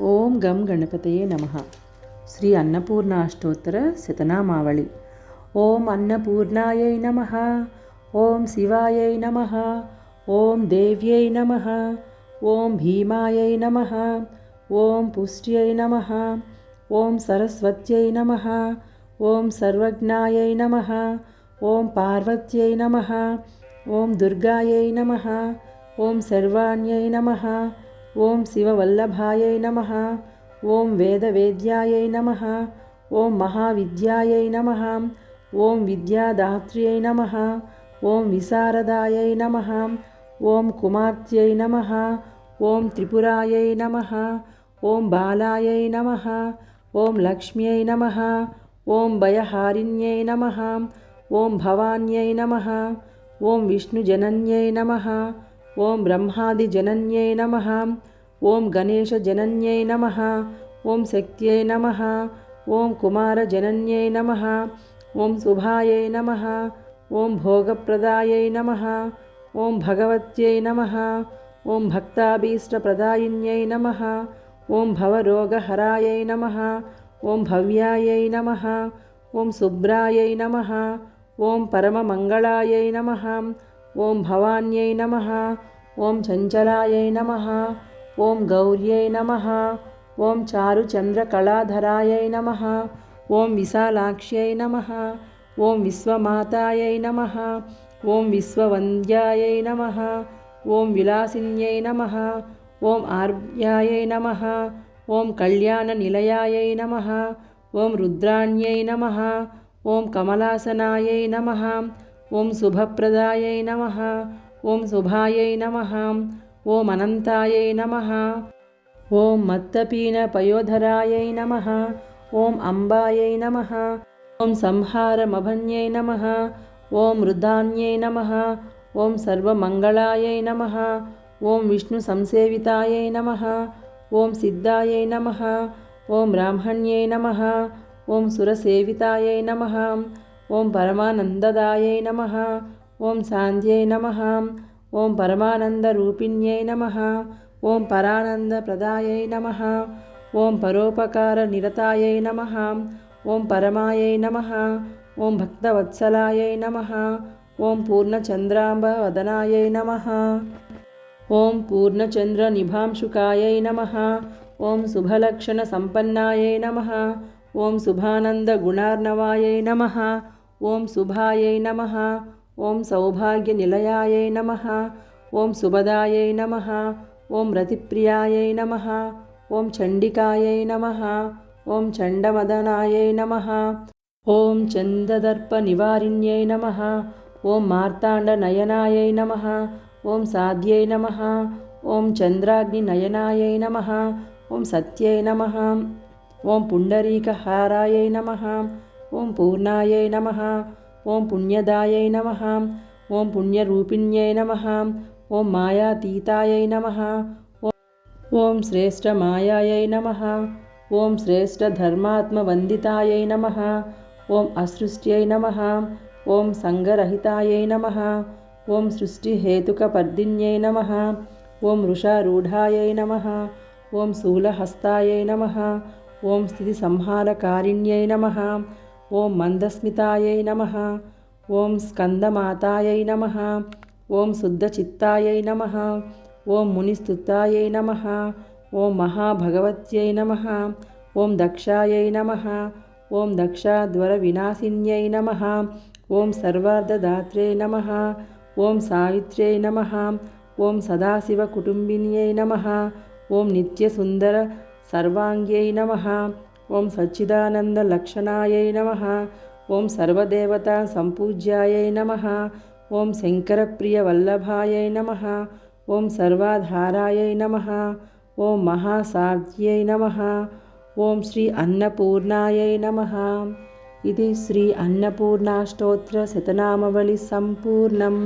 ఓం గం గణపతయే నమ. శ్రీ అన్నపూర్ణ అష్టోత్తర శతనామావళి. ఓం అన్నపూర్ణాయై నమ. ఓం శివాయై నమ. ఓం దేవ్యై నమ. ఓం భీమాయై నమ. ఓం పుష్ట్యై నమ. ఓం సరస్వత్యై నమ. ఓం సర్వజ్ఞాయై నమ. ఓం పార్వత్యై నమ. ఓం దుర్గాయై నమ. ఓం సర్వాణ్యై నమ. ఓం శివవల్లభాయై నమ ఓం వేదవేద్యాయై నమ ఓం మహావిద్యాయై నమ ఓం విద్యాదాత్ర్యై నమ ఓం విశారదాయై నమ ఓం కుమార్త్యై నమ ఓం త్రిపురాయై నమ ఓం బాలాయై నమ ఓం లక్ష్మ్యై నమ ఓం భయహారిణ్యై నమ ఓం భవాన్యై నమ ఓం విష్ణుజనన్యై నమ ఓం బ్రహ్మాదిజనన్యై నమ ఓం గణేశజనన్యై నమ ఓం శక్త్యై నమ ఓం కుమారజనన్యై నమ ఓం శుభాయై నమ ఓం భోగప్రదాయై నమ ఓం భగవత్యై నమ ఓం భక్తాభీష్టప్రదాయిన్యై నమ ఓం భవరోగహరాయై నమ ఓం భవ్యాయై నమ ఓం శుభ్రాయై నమ ఓం పరమమంగళాయై నమ ఓం భవాన్యై నమ ఓం చంచలాయై నమ ఓం గౌర్యై నమ ఓం చారుచంద్రకళాధరాయై నమ ఓం విశాలాక్ష్యై నమ ఓం విశ్వమాతాయై నమ ఓం విశ్వవంద్యాయై నమ ఓం విలాసిన్యై నమ ఓం ఆర్యాయై నమ ఓం కళ్యాణనిలయాయై నమ ఓం రుద్రాణ్యై నమ ఓం కమలాసనాయై నమ ఓం శుభప్రదాయై నమ ఓం శుభాయై నమ ఓం అనంతాయై నమ ఓం మత్తపీన పయోధరాయై నమ ఓం అంబాయై నమ ఓం సంహారమభన్యై నమ ఓం మృదాన్యై నమ ఓం సర్వమంగళాయై నమ ఓం విష్ణు సంసేవితాయై నమ ఓం సిద్ధాయై నమ ఓం బ్రాహ్మణ్యై నమ ఓం సురసేవితాయై నమ ఓం పరమానందదాయై నమ ఓం సాంధ్యై నమ ఓం పరమానంద రూపిణ్యై నమ ఓం పరానంద ప్రదాయై నమ ఓం పరోపకార నిరతాయై నమ ఓం పరమాయై నమ ఓం భక్తవత్సలాయై నమ ఓం పూర్ణచంద్రాంబ వదనాయై నమ ఓం పూర్ణచంద్ర నిభాంశుకాయై నమ ఓం శుభలక్షణ సంపన్నాయై నమ ఓం శుభానంద గుణార్ణవాయై నమ ఓం శుభాయై నమ ఓం సౌభాగ్య సౌభాగ్యనిలయాయై నమ ఓం శుభదాయై నమ ఓం రతిప్రియాయై నమ ఓం చండికాయై నమ ఓం చండమదనాయై నమ ఓం చందదర్ప నివారిణ్యై నమ ఓం మార్తాండ మార్తాండనయనాయై నమ ఓం సాధ్యై నమ ఓం చంద్రాగ్ని చంద్రాగ్నినయనాయై నమ ఓం సత్యై నమ ఓం పుండరీకహారాయై నమ ఓం పూర్ణాయై నమ ఓం పుణ్యదాయై నమ ఓం పుణ్యరూపిణ్యై నమ ఓం మాయాతీతాయై నమ ఓం శ్రేష్టమాయాయై నమ ఓం శ్రేష్టధర్మాత్మవందితాయై నమ ఓం అసృష్ట్యై నమ ఓం సంగరహితాయై నమ ఓం సృష్టిహేతుకపర్దిన్యై నమ ఓం వృషారూఢాయై నమ ఓం శూలహస్తాయై నమ ఓం స్థితిసంహారకారిణ్యై నమ ఓం మందస్మితాయై నమ ఓం స్కందమాతాయై నమ ఓం శుద్ధచిత్తాయై నమ ఓం మునిస్తుతాయై నమ ఓం మహాభగవత్యై నమ ఓం దక్షాయై నమ ఓం దక్షాధ్వరవినాశిన్యై నమ ఓం సర్వార్ధదాత్రే నమ ఓం సావిత్ర్యై నమ ఓం సదాశివకుటుంబిన్యై నమ ఓం నిత్యసుందర సర్వాంగ్యై నమ ఓం సచ్చిదానంద లక్షణాయై నమ. ఓం సర్వదేవతా సంపూజ్యాయై నమ. ఓం శంకరప్రియ వల్లభాయై నమ. ఓం సర్వాధారాయై నమ. ఓం మహాసాధ్యై నమ. ఓం శ్రీ అన్నపూర్ణాయై నమ. ఇది శ్రీ అన్నపూర్ణాష్టోత్ర శతనామవళి సంపూర్ణం.